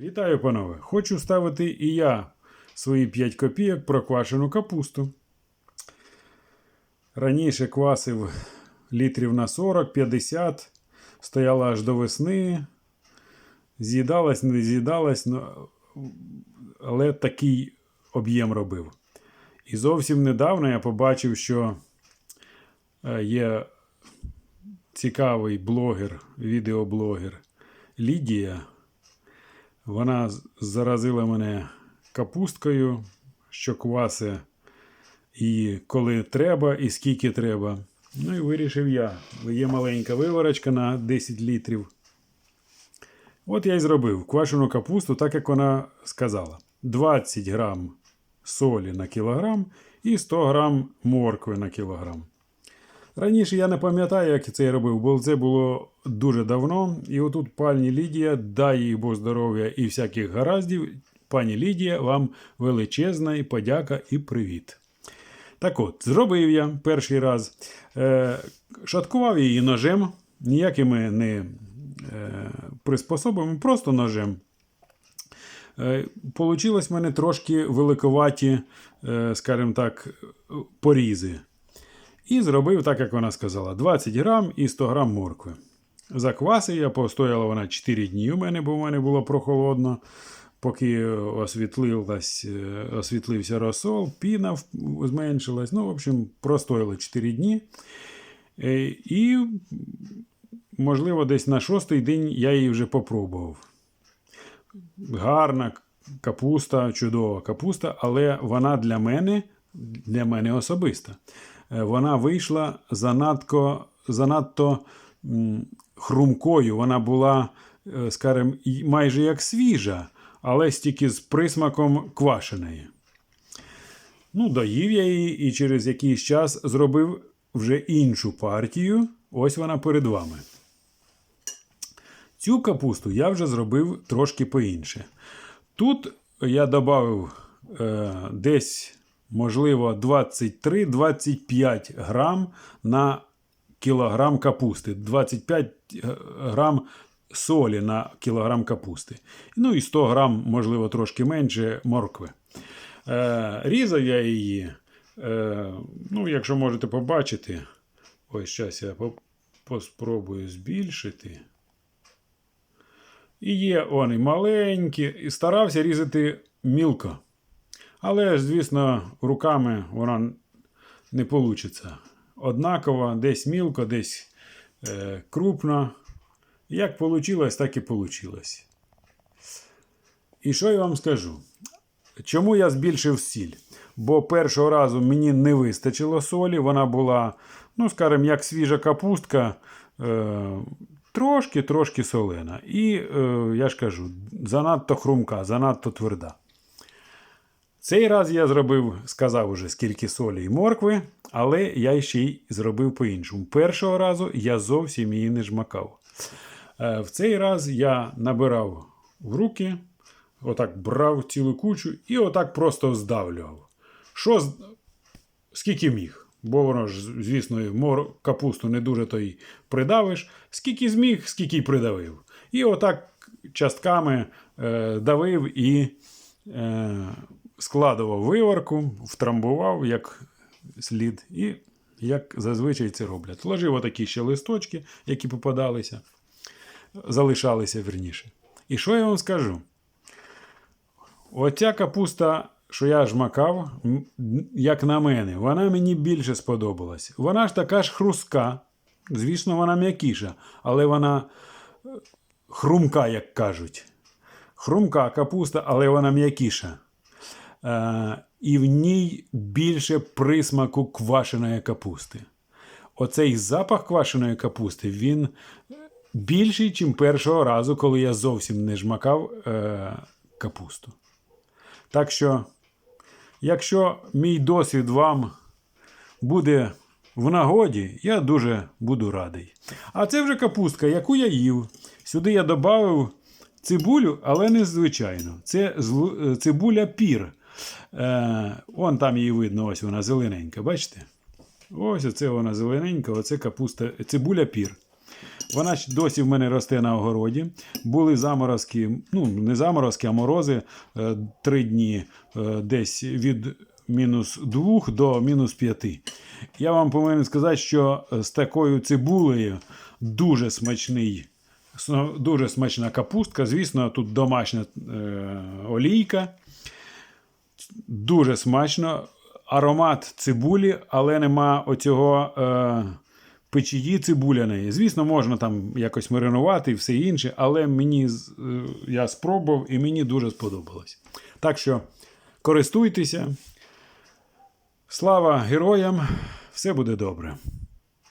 Вітаю, панове! Хочу ставити і я свої 5 копійок про квашену капусту. Раніше квасив літрів на 40-50, стояла аж до весни. З'їдалась, не з'їдалась, але такий об'єм робив. І зовсім недавно я побачив, що е, є цікавий блогер, відеоблогер Лідія. Вона заразила мене капусткою, що квасе і коли треба, і скільки треба. Ну і вирішив я. Є маленька виварочка на 10 літрів. От я і зробив квашену капусту, так як вона сказала: 20 грам солі на кілограм і 100 грам моркви на кілограм. Раніше я не пам'ятаю, як це я робив, бо це було дуже давно. І отут пані Лідія, дай їй Бог здоров'я і всяких гараздів. Пані Лідія, вам величезна і подяка і привіт. Так от, зробив я перший раз. Е, шаткував її ножем, ніякими не е, приспособами, просто ножем. Е, Получилось в мене трошки великоваті, е, скажімо так, порізи. І зробив так, як вона сказала: 20 грам і 100 грам моркви. Заквасив я, постояла вона 4 дні у мене, бо в мене було прохолодно. Поки е, освітлився розсол, піна зменшилась. Ну, в общем, простояло 4 дні. Е, І, можливо, десь на шостий день я її вже попробував. Гарна капуста, чудова капуста, але вона для мене, для мене особиста. Е, Вона вийшла занадто, занадто хрумкою. Вона була, е, скажімо, майже як свіжа, але стільки з присмаком квашеної. Ну, доїв я її і через якийсь час зробив вже іншу партію. Ось вона перед вами. Цю капусту я вже зробив трошки по-інше. Тут я додав е, десь, можливо, 23-25 грам на кілограм капусти. 25 грам солі на кілограм капусти. Ну і 100 грам, можливо, трошки менше моркви. Е, різав я її. Е, ну, якщо можете побачити, ось зараз я поспробую збільшити. І є вони маленькі, і старався різати мілко. Але звісно, руками вона не вийде. Однаково, десь мілко, десь е, крупно. Як вийшло, так і вийшло. І що я вам скажу? Чому я збільшив сіль? Бо першого разу мені не вистачило солі, вона була, ну, скажімо, як свіжа капустка, е, трошки-трошки солена. І, е, я ж кажу, занадто хрумка, занадто тверда. Цей раз я зробив, сказав уже, скільки солі і моркви, але я ще й зробив по-іншому. Першого разу я зовсім її не жмакав. Е, В цей раз я набирав в руки, отак брав цілу кучу і отак просто здавлював. Що скільки міг? Бо воно ж, звісно, мор... капусту не дуже то й придавиш. Скільки зміг, скільки й придавив. І отак частками е, давив і е, складував виварку, втрамбував як слід, і як зазвичай це роблять. Ложив отакі ще листочки, які попадалися, залишалися верніше. І що я вам скажу? Оця капуста, що я жмакав, як на мене, вона мені більше сподобалась. Вона ж така ж хрустка. Звісно, вона м'якіша, але вона е, хрумка, як кажуть. Хрумка капуста, але вона м'якіша. Е, і в ній більше присмаку квашеної капусти. Оцей запах квашеної капусти, він більший, ніж першого разу, коли я зовсім не жмакав е, капусту. Так що, якщо мій досвід вам буде в нагоді, я дуже буду радий. А це вже капустка, яку я їв. Сюди я додав цибулю, але не звичайно. Це е, цибуля пір. Е, вон там її видно, ось вона зелененька, бачите? Ось оце вона зелененька, оце капуста, цибуля пір. Вона досі в мене росте на огороді. Були заморозки, ну не заморозки, а морози е, три дні е, десь від мінус 2 до мінус 5. Я вам повинен сказати, що з такою цибулею дуже смачний. Дуже смачна капустка. Звісно, тут домашня е, олійка. Дуже смачно. Аромат цибулі, але нема оцього е, печії цибуляної. Звісно, можна там якось маринувати і все інше, але мені е, я спробував і мені дуже сподобалось. Так що користуйтеся. Слава героям! Все буде добре.